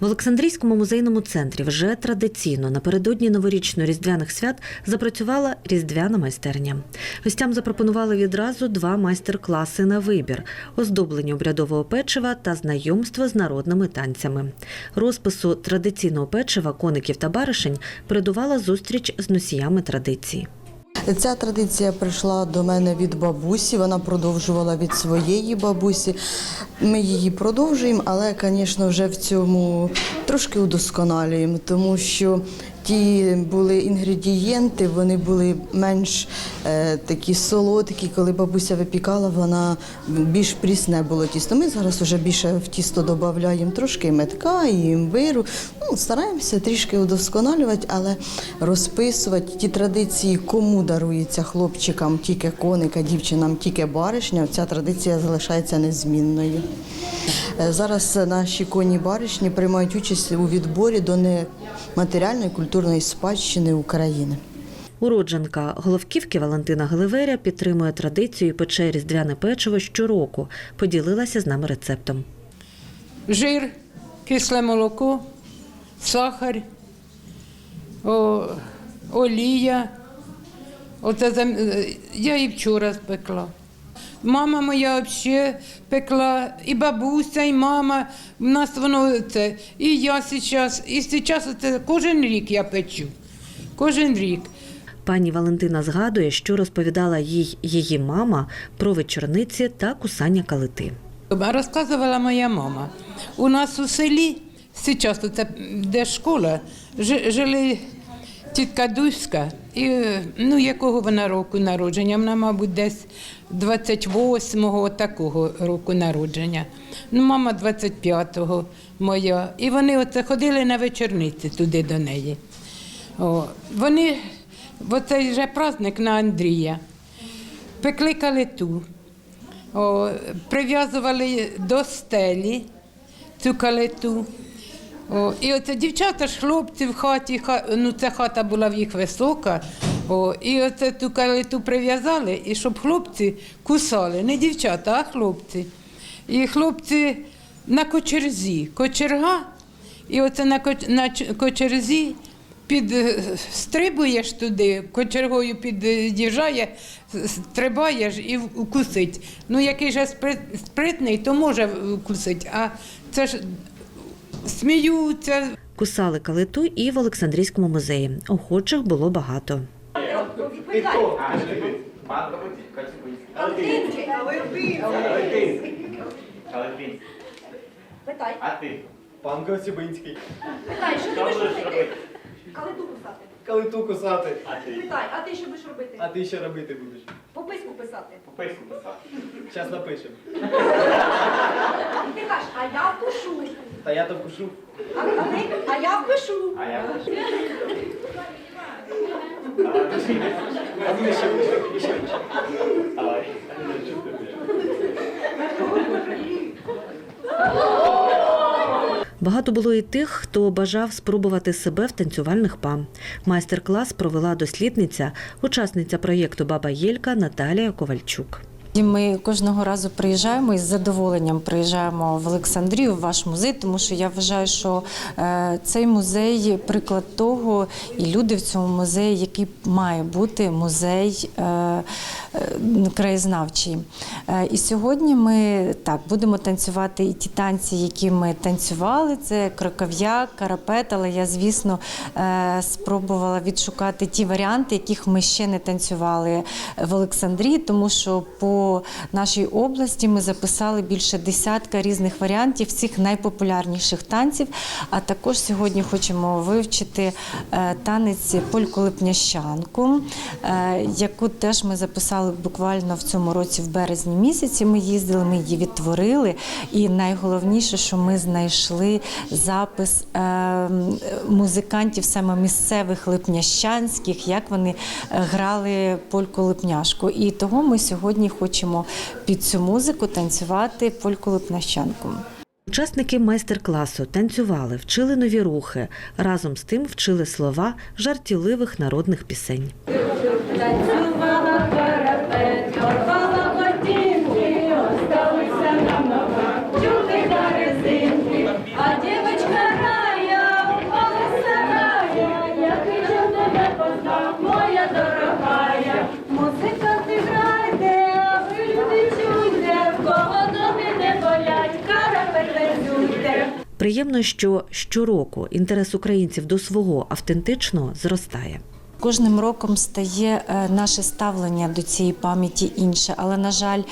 В Олександрійському музейному центрі вже традиційно напередодні новорічно-різдвяних свят запрацювала різдвяна майстерня. Гостям запропонували відразу два майстер-класи на вибір: оздоблення обрядового печива та знайомство з народними танцями. Розпису традиційного печива, коників та баришень передувала зустріч з носіями традиції. Ця традиція прийшла до мене від бабусі, вона продовжувала від своєї бабусі. Ми її продовжуємо, але, звісно, вже в цьому трошки удосконалюємо, тому що ті були інгредієнти, вони були менш е, такі солодкі. Коли бабуся випікала, вона більш прісне було тісто. Ми зараз вже більше в тісто додаємо трошки метка і імбиру. Ну, стараємося трішки удосконалювати, але розписувати ті традиції, кому дарується хлопчикам тільки коника, дівчинам тільки баришня. Ця традиція залишається незмінною. Е, Зараз наші коні баришні приймають участь у відборі до нематеріальної культурної спадщини України. Уродженка Головківки Валентина Гливеря підтримує традицію і пече різдвяне печиво щороку. Поділилася з нами рецептом. жир, кисле молоко, сахар, о, олія. Оце зам- е, я і вчора спекла. Мама моя взагалі пекла, і бабуся, і мама. У нас воно це. І я зараз, і зараз це кожен рік я печу. Кожен рік. Пані Валентина згадує, що розповідала їй її мама про вечорниці та кусання калити. Розказувала моя мама. У нас у селі, зараз це де школа, жи- жили тітка Дуська, і ну, якого вона року народження? Вона, мабуть, десь 28-го такого року народження. Ну, мама 25-го моя. І вони оце ходили на вечорниці туди до неї. О, вони в оцей же праздник на Андрія пекли калиту. О, прив'язували до стелі цю калиту. О, і оце дівчата ж хлопці в хаті, ха- ну ця хата була в їх висока. О, і оце ту калиту прив'язали, і щоб хлопці кусали, не дівчата, а хлопці. І хлопці на кочерзі, кочерга, і оце на, коч- на кочерзі під е, туди, кочергою під'їжджає, стрибаєш і вкусить. Ну, який же спритний, то може вкусить, а це ж сміються. Кусали калиту і в Олександрійському музеї. Охочих було багато. Питай. А ти? Пан Коцюбинський. Питай, що ти будеш робити? Калиту кусати. Калиту кусати. А ти? Питай, а ти що будеш робити? А ти що робити будеш? По писку писати. По писку писати. Зараз напишемо. Ти кажеш, а я впишу. Та я там кушу. А, а, ти, а я впишу. А я пишу. А ну ще. Давай. Багато було і тих, хто бажав спробувати себе в танцювальних па. Майстер-клас провела дослідниця, учасниця проєкту Баба Єлька Наталія Ковальчук. І Ми кожного разу приїжджаємо і з задоволенням приїжджаємо в Олександрію, в ваш музей, тому що я вважаю, що е, цей музей приклад того, і люди в цьому музеї, який має бути музей е, е, краєзнавчий. І сьогодні ми так будемо танцювати і ті танці, які ми танцювали. Це кроков'як, карапет, але я, звісно, спробувала відшукати ті варіанти, яких ми ще не танцювали в Олександрії, тому що по нашій області ми записали більше десятка різних варіантів цих найпопулярніших танців. А також сьогодні хочемо вивчити е, танець польколипнящанку, е, яку теж ми записали буквально в цьому році, в березні місяці. Ми їздили, ми її відтворили. І найголовніше, що ми знайшли запис е, музикантів саме місцевих липнящанських, як вони грали польку липняшку. І того ми сьогодні хочемо під цю музику танцювати польку липнащанку. Учасники майстер-класу танцювали, вчили нові рухи. Разом з тим вчили слова жартівливих народних пісень. Приємно, що щороку інтерес українців до свого автентичного зростає. Кожним роком стає е, наше ставлення до цієї пам'яті інше, але на жаль,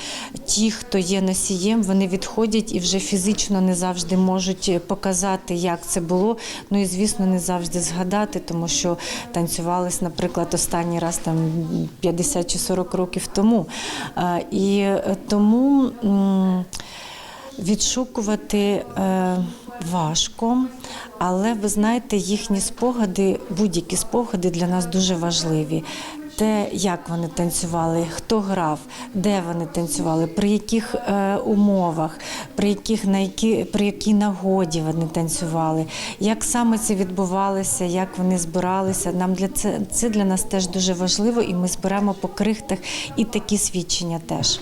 ті, хто є носієм, вони відходять і вже фізично не завжди можуть показати, як це було. Ну і звісно, не завжди згадати, тому що танцювались, наприклад, останній раз там 50 чи 40 років тому. Е, І е, тому. Відшукувати е, важко, але ви знаєте, їхні спогади, будь-які спогади для нас дуже важливі. Те, як вони танцювали, хто грав, де вони танцювали, при яких е, умовах, при яких на які при якій нагоді вони танцювали, як саме це відбувалося, як вони збиралися. Нам для це це для нас теж дуже важливо, і ми зберемо по крихтах і такі свідчення теж.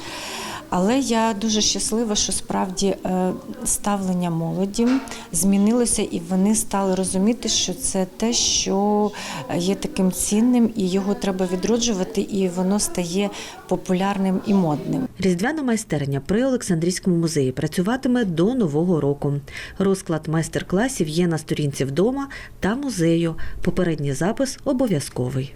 Але я дуже щаслива, що справді е, ставлення молоді змінилося, і вони стали розуміти, що це те, що є таким цінним, і його треба відроджувати, і воно стає популярним і модним. Різдвяна майстерня при Олександрійському музеї працюватиме до нового року. Розклад майстер-класів є на сторінці вдома та музею. Попередній запис обов'язковий.